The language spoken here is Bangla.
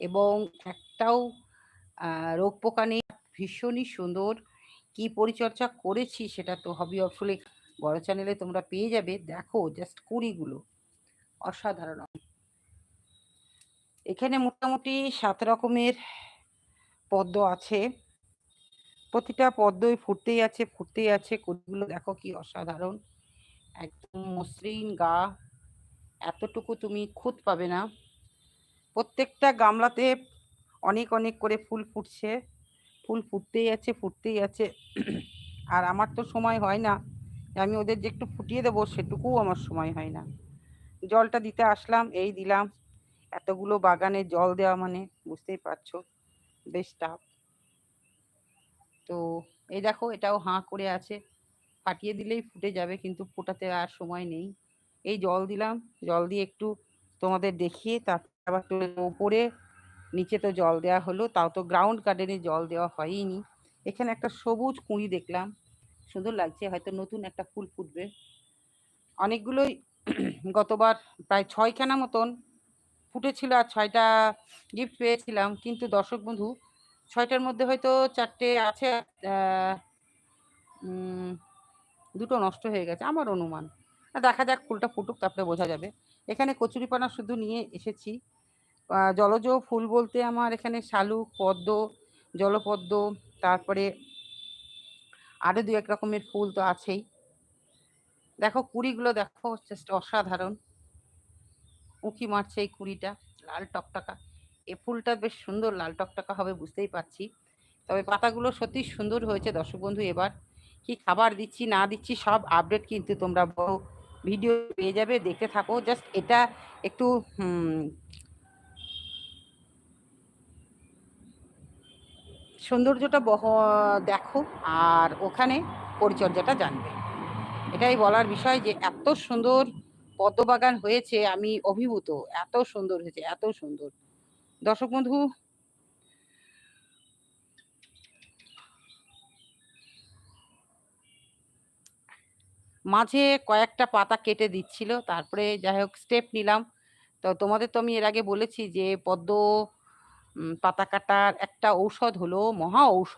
এবং একটাও রোগ পোকা নেই। ভীষণই সুন্দর। কি পরিচর্যা করেছি সেটা তো হবি অফুলে বড় চ্যানেলে তোমরা পেয়ে যাবে। দেখো জাস্ট কুড়িগুলো। অসাধারণ। এখানে মোটামুটি সাত রকমের পদ্ম আছে। প্রতিটা পদ্মই ফুটতেই আছে ফুটতেই আছে। কুড়িগুলো দেখো কি অসাধারণ। একদম মসৃণ গা। এতটুকু তুমি খুঁত পাবে না। প্রত্যেকটা গামলাতে অনেক অনেক করে ফুল ফুটছে। ফুল ফুটতেই আছে ফুটতেই আছে। আর আমার তো সময় হয় না। আমি ওদের যে একটু ফুটিয়ে দেবো, সেটুকুও আমার সময় হয় না। জলটা দিতে আসলাম, এই দিলাম। এতগুলো বাগানে জল দেওয়া মানে বুঝতেই পারছ? বেশ টাফ তো এই দেখো, এটাও হাঁ করে আছে। ফাটিয়ে দিলেই ফুটে যাবে, কিন্তু ফোটাতে আর সময় নেই। এই জল দিলাম, জল দিয়ে একটু তোমাদের দেখিয়ে তারপর আবার উপরে নিচে তো জল দেওয়া হলো, তাও তো গ্রাউন্ড গার্ডেনে জল দেওয়া হয়নি এখানে একটা সবুজ কুঁড়ি দেখলাম, সুন্দর লাগছে, হয়তো নতুন একটা ফুল ফুটবে। অনেকগুলোই গতবার প্রায় ছয়খানা মতন ফুটেছিল আর ছয়টা গিফট পেয়েছিলাম, কিন্তু দর্শক বন্ধু, ছয়টার মধ্যে হয়তো চারটে আছে দুটো নষ্ট হয়ে গেছে, আমার অনুমান। দেখা যাক, ফুলটা ফুটুক, তারপরে বোঝা যাবে। এখানে কচুরিপানা শুধু নিয়ে এসেছি। জলজ ফুল বলতে আমার এখানে শালুক, পদ্ম, জলপদ্ম, তারপরে আরও দু এক রকমের ফুল তো আছেই। দেখো কুড়িগুলো দেখো জাস্ট অসাধারণ। উঁকি মারছে এই কুড়িটা, লাল টকটকা। এ ফুলটা বেশ সুন্দর, লাল টকটকা হবে বুঝতেই পারছি। তবে পাতাগুলো সত্যি সুন্দর হয়েছে দর্শক বন্ধু, এবার কি খাবার দিচ্ছি, না দিচ্ছি সব আপডেট কিন্তু তোমরা বড় ভিডিও পেয়ে যাবে, দেখতে থাকো। জাস্ট এটা একটু সৌন্দর্যটা বহ, দেখো আর ওখানে পরিচর্যাটা জানবে। এটাই বলার বিষয় যে এত সুন্দর পদ্মবাগান হয়েছে, আমি অভিভূত। এত সুন্দর হয়েছে, এত সুন্দর। দর্শক বন্ধু, মাঝে কয়েকটা পাতা কেটে দিচ্ছিল, তারপরে যাই হোক স্টেপ নিলাম। তো তোমাদের তো আমি এর আগে বলেছি যে পদ্ম পাতা কাটার একটা ঔষধ হলো মহা ঔষধ।